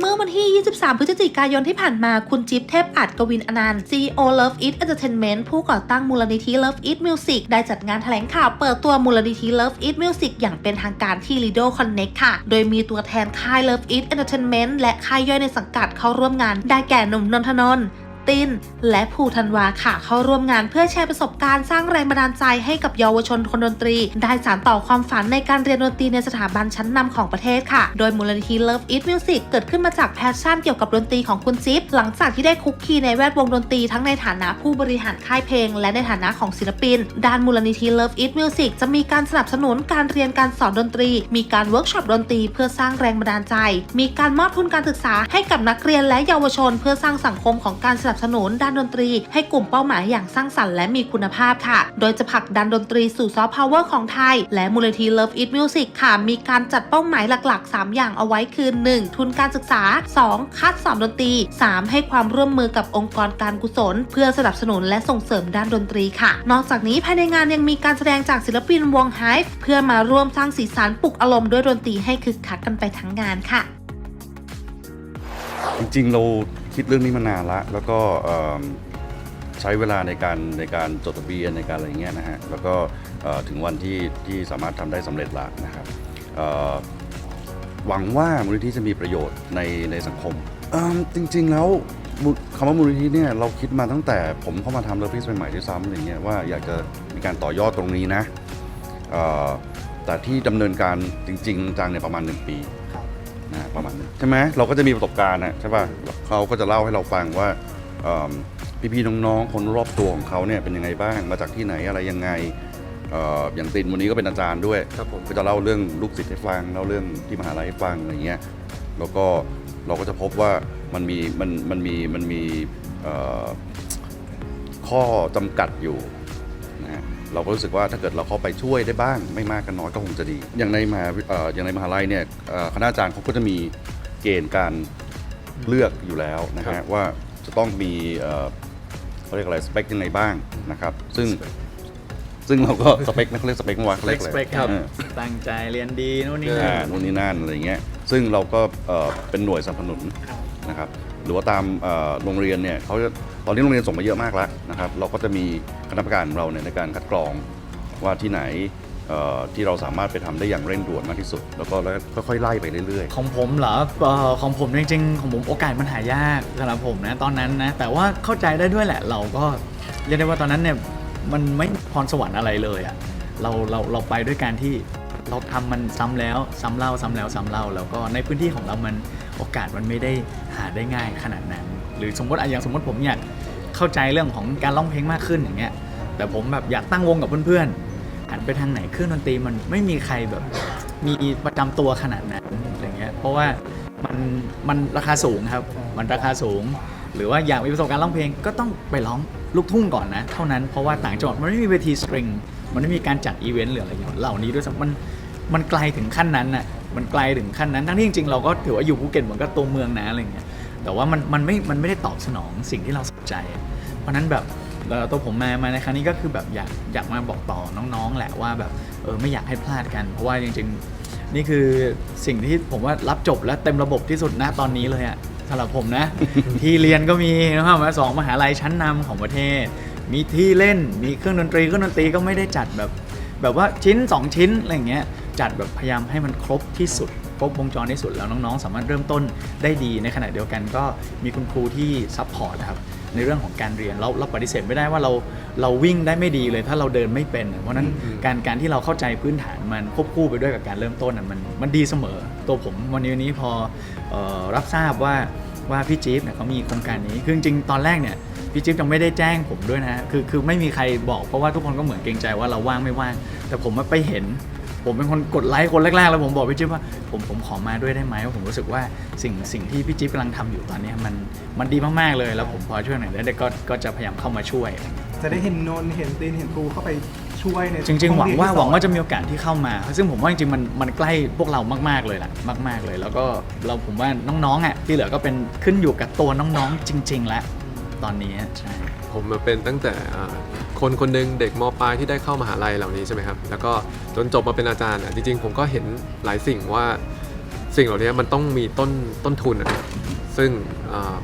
เมื่อวันที่ 23 พฤศจิกายนที่ผ่านมา คุณจิ๊บเทพอัดกวินอนันต์ CEO Love It Entertainment ผู้ก่อตั้งมูลนิธิ Love It Music ได้จัดงานแถลงข่าวเปิดตัวมูลนิธิ Love It Music อย่างเป็นทางการที่ Lido Connect ค่ะ โดยมีตัวแทนค่าย Love It Entertainment และค่ายย่อยในสังกัดเข้าร่วมงาน ได้แก่หนุ่มนนทนนท์ ติน และภูธันวาค่ะ เข้าร่วมงานเพื่อแชร์ประสบการณ์สร้างแรงบันดาลใจให้กับเยาวชนคนดนตรี ได้สานต่อความฝันในการเรียนดนตรีในสถาบันชั้นนำของประเทศค่ะ โดยมูลนิธิ Love It Music เกิดขึ้นมาจากแพชชั่นเกี่ยวกับดนตรีของคุณจิ๊บหลังจากที่ได้คุกคีในแวดวงดนตรีทั้งในฐานะผู้บริหารค่ายเพลง และในฐานะของศิลปิน ด้านมูลนิธิ Love It Music จะมีการสนับสนุนการเรียนการสอนดนตรี มีการเวิร์กช็อปดนตรีเพื่อสร้างแรงบันดาลใจ มีการมอบทุนการศึกษาให้กับนักเรียนและเยาวชน เพื่อสร้างสังคมของการสนับสนุนด้านดนตรี ให้กลุ่มเป้าหมายอย่างสร้างสรรค์และมีคุณภาพค่ะ โดยจะผลักดันดนตรีสู่ซอฟต์พาวเวอร์ของไทย และมูลนิธิ Love It Music ค่ะ มีการจัดเป้าหมายหลักๆ 3 อย่างเอาไว้คือ 1. ทุนการศึกษา 2. คัดสอนดนตรี 3. ให้ความร่วมมือกับองค์กรการกุศล เพื่อสนับสนุนและส่งเสริมด้านดนตรีค่ะ นอกจากนี้ภายในงานยังมีการแสดงจากศิลปินวง Hive เพื่อมาร่วมสร้างสีสันปลุกอารมณ์ด้วยดนตรีให้คึกคักกันไปทั้งงานค่ะ จริงๆเรา คิดเรื่องนี้มานานละแล้วก็ใช้เวลาในการในการจดทะเบียนในการอะไรเงี้ยนะฮะแล้วก็ถึงวันที่ที่สามารถทำได้สำเร็จละนะครับหวังว่ามูลนิธิจะมีประโยชน์ในในสังคมจริง ๆ แล้วคำว่ามูลนิธิเนี่ยเราคิดมาตั้งแต่ผมเข้ามาทำเลิฟพิสใหม่ๆด้วยซ้ำอย่างเงี้ยว่าอยากจะมีการต่อยอดตรงนี้นะแต่ที่ดำเนินการจริง ๆ จังเนี่ยประมาณ 1 ปี นะประมาณนั้นใช่ไหมเราก็จะมีประสบการณ์นะใช่ป่ะเขาก็จะเล่าให้เราฟังว่าเอิ่มพี่ๆน้องๆคนรอบตัวของเขาเนี่ยเป็นยังไงบ้างมาจากที่ไหนอะไรยังไงเอ่ออย่างตินวันนี้ก็เป็นอาจารย์ด้วยครับผมก็จะเล่าเรื่องลูกศิษย์ให้ฟังเล่าเรื่องที่มหาลัยให้ฟังอะไรเงี้ยแล้วก็เราก็จะพบว่ามันมีมันมันมีมันมีเอ่อข้อจำกัดอยู่นะฮะ เราก็รู้สึกว่าถ้าเกิดเราเข้าไปช่วยได้บ้าง ไม่มากก็น้อยก็คงจะดี อย่างในมหาวิเอ่ออย่างในมหาลัยเนี่ยเอ่อคณะอาจารย์เขาก็จะมีเกณฑ์การเลือกอยู่แล้วนะครัฮะบว่าจะต้องมีเอ่อเขาเรียกอะไรสเปคยังไงบ้างนะครับซึ่งซึ่งเราก็สเปคนะเขาเรียกสเปคมั้งวะเขาเรียกอะไรสเปคครับเออตั้งใจเรียนดีนู่นนี่อ่านั่นนู่นนี่นั่นอะไรเงี้ยซึ่งเราก็เอ่อเป็นหน่วยสนับสนุนนะครับหรือว่าตามเอ่อโรงเรียนเนี่ยเขาจะ ตอนนี้โรงเรียนส่งมาเยอะมากแล้วนะครับ เราก็จะมีคณะกรรมการของเราเนี่ยในการคัดกรองว่าที่ไหนที่เราสามารถไปทำได้อย่างเร่งด่วนมากที่สุด แล้วก็แล้วค่อยๆไล่ไปเรื่อยๆ ของผมเหรออของผมจริงๆของผมโอกาสมันหายากสำหรับผมนะตอนนั้นนะแต่ว่าเข้าใจได้ด้วยแหละ เราก็เรียกได้ว่าตอนนั้นเนี่ยมันไม่พรสวรรค์อะไรเลยอะเราเราเราไปด้วยการที่เราทำมันซ้ำแล้วซ้ำเล่าซ้ำแล้วซ้ำเล่าแล้วก็ในพื้นที่ของเรามันโอกาสมันไม่ได้หาได้ง่ายขนาดนั้น รือสมมติอะอย่างสมมติผมอยากเข้าใจเรื่องของการร้องเพลงมากขึ้นอย่างเงี้ยแต่ผมแบบอยากตั้งวงกับเพื่อนๆหันไปทางไหนเครื่องดนตรีมันไม่มีใครแบบมีประจำตัวขนาดนั้นอะไรเงี้ยเพราะว่ามันมันราคาสูงครับ มันราคาสูง หรือว่าอยากมีประสบการณ์ร้องเพลงก็ต้องไปร้องลูกทุ่งก่อนนะ เท่านั้นเพราะว่าต่างจังหวัดมันไม่มีเวทีสตริงมันไม่มีการจัดอีเวนต์หรืออะไรอย่างเหล่านี้ด้วยซ้ำมันมันไกลถึงขั้นนั้นน่ะมันไกลถึงขั้นนั้นทั้งที่จริงๆเราก็ถือว่าอยู่ภูเก็ตเหมือนกับตัวเมืองนะอะไรเงี้ย แต่ว่ามันมันไม่มันไม่ได้ตอบสนองสิ่งที่เราสนใจ เพราะนั้นแบบเอ่อตัวผมมามาในครั้งนี้ก็คือแบบอยากอยากมาบอกต่อน้องๆ แหละว่าแบบเออไม่อยากให้พลาดกัน เพราะว่าจริงๆ นี่คือสิ่งที่ผมว่ารับจบและเต็มระบบที่สุดนะตอนนี้เลยอะสำหรับผมนะ ที่เรียนก็มีนะครับมาสองมหาลัยชั้นนำของประเทศ มีที่เล่นมีเครื่องดนตรีเครื่องดนตรีก็ไม่ได้จัดแบบ แบบว่าชิ้น 2 ชิ้นอะไรเงี้ยจัดแบบพยายามให้มันครบที่สุด ครบวงจรที่สุดแล้วน้องๆ สามารถเริ่มต้นได้ดีในขณะเดียวกันก็มีคุณครูที่ซัพพอร์ตครับในเรื่องของการเรียนเราเราปฏิเสธไม่ได้ว่าเราเราวิ่งได้ไม่ดีเลยถ้าเราเดินไม่เป็น เพราะฉะนั้นการการที่เราเข้าใจพื้นฐานมันควบคู่ไปด้วยกับการเริ่มต้นน่ะมันมันดีเสมอ ตัวผมวันนี้วันนี้พอเออรับทราบว่าว่าพี่จี๊ฟเนี่ยเขามีโครงการนี้คือจริงๆตอนแรกเนี่ยพี่จิ๊บยังไม่ได้แจ้งผมด้วยนะฮะคือคือไม่มีใครบอกเพราะว่าทุกคนก็เหมือนเกรงใจว่าเราว่างไม่ว่าง แต่ผมมาไปเห็น ผมเป็นคนกดไลค์คนแรกๆ แล้วผมบอกพี่จิ๊บว่าผมผมขอมาด้วยได้ไหมเพราะผมรู้สึกว่าสิ่งสิ่งที่พี่จิ๊บกำลังทำอยู่ตอนเนี้ยมันมันดีมากๆเลยแล้วผมพอช่วยหน่อยได้ก็ก็จะพยายามเข้ามาช่วย จะได้เห็นนนท์เห็นตีนเห็นปูเข้าไปช่วยในจริงๆ หวังว่าห้อหวังว่าเรียนที่สอนจะมีโอกาสที่เข้ามา ซึ่งผมว่าจริงๆมันมันใกล้พวกเรามากๆเลยแหละมาก ๆเลย แล้วก็เราผมว่าน้องๆอะที่เหลือก็เป็นขึ้นอยู่กับตัวน้องๆจริง ๆ แล้ว ตอนนี้ใช่ ผมมาเป็นตั้งแต่อ่าคนคนหนึ่งเด็กมปลายที่ได้เข้ามหาลัยเหล่านี้ใช่ไหมครับ แล้วก็จนจบมาเป็นอาจารย์อะจริงๆ ผมก็เห็นหลายสิ่งว่าสิ่งเหล่านี้มันต้องมีต้นต้นทุนนะซึ่งอ่า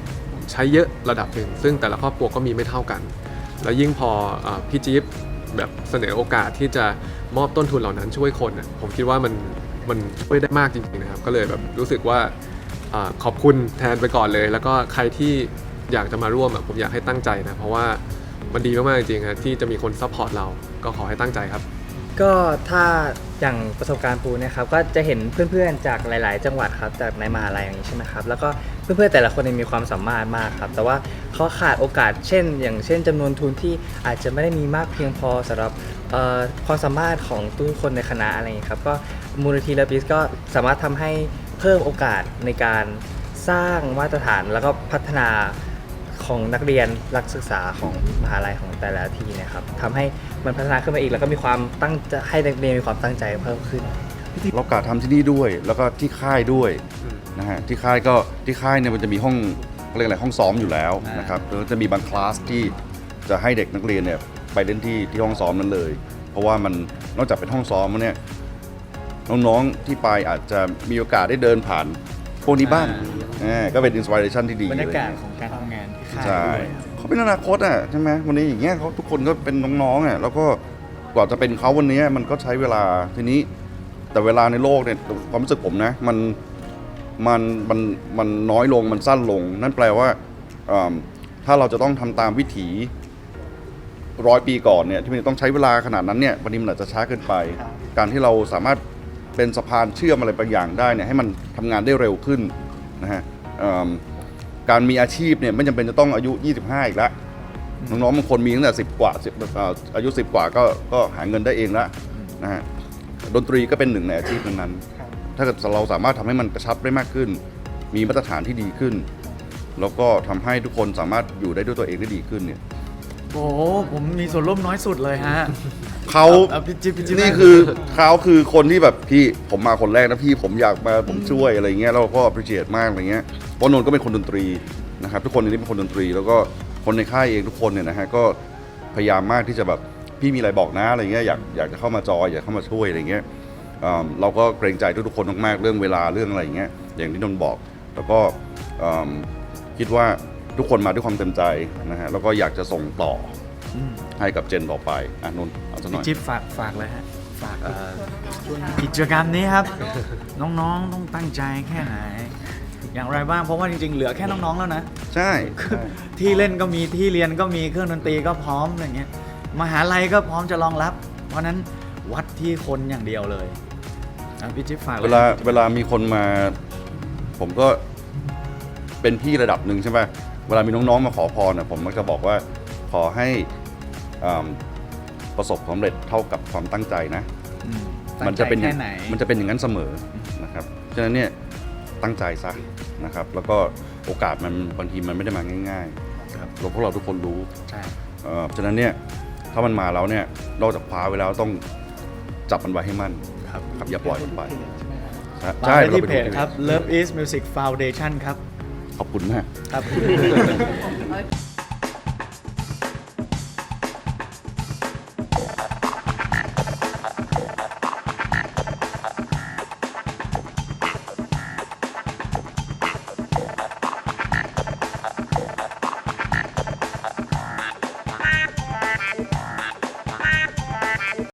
ใช้เยอะระดับหนึ่งซึ่งแต่ละครอบครัวก็มีไม่เท่ากัน แล้วยิ่งพออาพี่จี๊บแบบเสนอโอกาสที่จะมอบต้นทุนเหล่านั้นช่วยคนน่ะผมคิดว่ามันมันช่วยได้มากจริงๆนะครับ ก็เลยแบบรู้สึกว่าอาขอบคุณแทนไปก่อนเลย แล้วก็ใครที่ อยากจะมาร่วมอะผมอยากให้ตั้งใจนะ เพราะว่ามันดีมากๆจริงๆครับที่จะมีคนซัพพอร์ตเราก็ขอให้ตั้งใจครับ ก็ถ้าอย่างประสบการณ์ปูนะครับก็จะเห็นเพื่อนๆจากหลาย ๆ จังหวัดครับจากในมหาลัยอย่างนี้ใช่ไหมครับแล้วก็เพื่อนๆแต่ละคนเนี่ยมีความสามารถมากครับแต่ว่าเขาขาดโอกาสเช่น อย่างเช่นจำนวนทุนที่อาจจะไม่ได้มีมากเพียงพอสำหรับเอ่อความสามารถของทุกคนในคณะอะไรอย่างนี้ครับก็มูลนิธิเลปิสก็สามารถทำให้เพิ่มโอกาสในการสร้างมาตรฐานแล้วก็พัฒนา ของนักเรียนนักศึกษาของมหาลัยของแต่ละที่เนะครับทำให้มันพัฒนาขึ้นมาอีก แล้วก็มีความตั้งใจให้นักเรียนมีความตั้งใจเพิ่มขึ้น เรากะทำที่นี่ด้วย แล้วก็ที่ค่ายด้วยอืมนะฮะที่ค่ายก็ที่ค่ายเนี่ยมันจะมีห้องเรียกอะไรห้องซ้อมอยู่แล้วอ่านนะครับแล้วจะมีบางคลาสที่จะให้เด็กนักเรียนเนี่ยไปเล่นที่ที่ห้องซ้อมนั้นเลย เพราะว่ามันนอกจากเป็นห้องซ้อมแล้วเนี่ยน้องๆที่ไปอาจจะมีโอกาสได้เดินผ่านพวกนี้บ้างอ่าก็เป็นอินสปิเรชันที่ดีบรรยากาศเลยของการทำงานที่ค่ายใช่ด้วย เขาเป็นอนาคตอะใช่ไหมวันนี้อย่างเงี้ยเขาทุกคนก็เป็นน้องๆอะแล้วก็กว่าจะเป็นเขาวันนี้มันก็ใช้เวลาทีนี้ แต่เวลาในโลกเนี่ยความรู้สึกผมนะมันมันมันมันน้อยลงมันสั้นลง นั่นแปลว่าอืมถ้าเราจะต้องทำตามวิถีร้อยปีก่อนเนี่ยที่มันต้องใช้เวลาขนาดนั้นเนี่ยวันนี้มันอาจจะช้าเกินไป การที่เราสามารถเป็นสะพานเชื่อมอะไรบางอย่างได้เนี่ยให้มันทำงานได้เร็วขึ้นนะฮะอืม การมีอาชีพเนี่ยไม่จำเป็นจะต้องอายุ 25 อีกแล้วน้องๆบางคนมีตั้งแต่ 10 กว่า10เอ่ออายุ 10 กว่าก็ก็หาเงินได้เองแล้วนะฮะดนตรีก็เป็นหนึ่งในอาชีพนั้นๆถ้าเกิดเราสามารถทำให้มันกระชับได้มากขึ้น มีมาตรฐานที่ดีขึ้น แล้วก็ทำให้ทุกคนสามารถอยู่ได้ด้วยตัวเองได้ดีขึ้นเนี่ย โอ้โหผมมีส่วนร่วมน้อยสุดเลยฮะ เขาเอาพี่จิ๊บพี่จิ๊บ นี่คือเขาคือคนที่แบบพี่ผมมาคนแรกนะพี่ผมอยากมาผมช่วยอะไรเงี้ยแล้วเราก็ appreciate มากอะไรเงี้ยเพราะนนท์ก็เป็นคนดนตรีนะครับทุกคนในนี้เป็นคนดนตรี แล้วก็คนในค่ายเองทุกคนเนี่ยนะฮะก็พยายามมากที่จะแบบพี่มีอะไรบอกนะอะไรเงี้ยอยากอยากจะเข้ามาจอยอยากเข้ามาช่วยอะไรเงี้ยอืมเราก็เกรงใจทุกๆคนมากๆเรื่องเวลาเรื่องอะไรอย่างเงี้ยอย่างที่นนท์บอก แล้วก็อืมคิดว่า ทุกคนมาด้วยความเต็มใจนะฮะแล้วก็อยากจะส่งต่ออืมให้กับเจนต่อไปอะนนท์เอาสักหน่พี่อย จิ๊บฝากฝากเลยฮะฝากเอ่อกิจกรรมนี้ครับ น้องๆต้องตั้งใจแค่ไหน อย่างไรบ้างเพราะว่าจริงๆเหลือแค่น้องๆแล้วนะ ใช่ที่เล่นก็มีที่เรียนก็มีเครื่องดนตรีก็พร้อมอะไรเงี้ยมหาลัยก็พร้อมจะรองรับ เพราะฉะนั้นวัดที่คนอย่างเดียวเลยอะพี่จิ๊บฝากยเวลาเวลามีคนมา ผมก็เป็นพี่ระดับหนึ่งใช่ไหม เวลามีน้องๆมาขอพรนะผมมักจะบอกว่าขอให้อ่าประสบความสำเร็จเท่ากับความตั้งใจนะ อืมมัจะเป็นตั้งใจแค่ไหนมันจะเป็นอย่างนั้นเสมอนะครับ ฉะนั้นเนี่ยตั้งใจซะนะครับ แล้วก็โอกาสมันบางทีมันไม่ได้มาง่ายๆครับเราพวกเราทุกคนรู้ใช่เอ่อฉะนั้นเนี่ยถ้ามันมาแล้วเนี่ยนอกจากคว้าไว้แล้วต้องจับมันไว้ให้มั่นครับ ครับอย่าปล่อยมันไปมาใช่ได้ที่ราเพไปจดูครับ Love is Music Foundation ครับ ขอบคุณมาก ครับ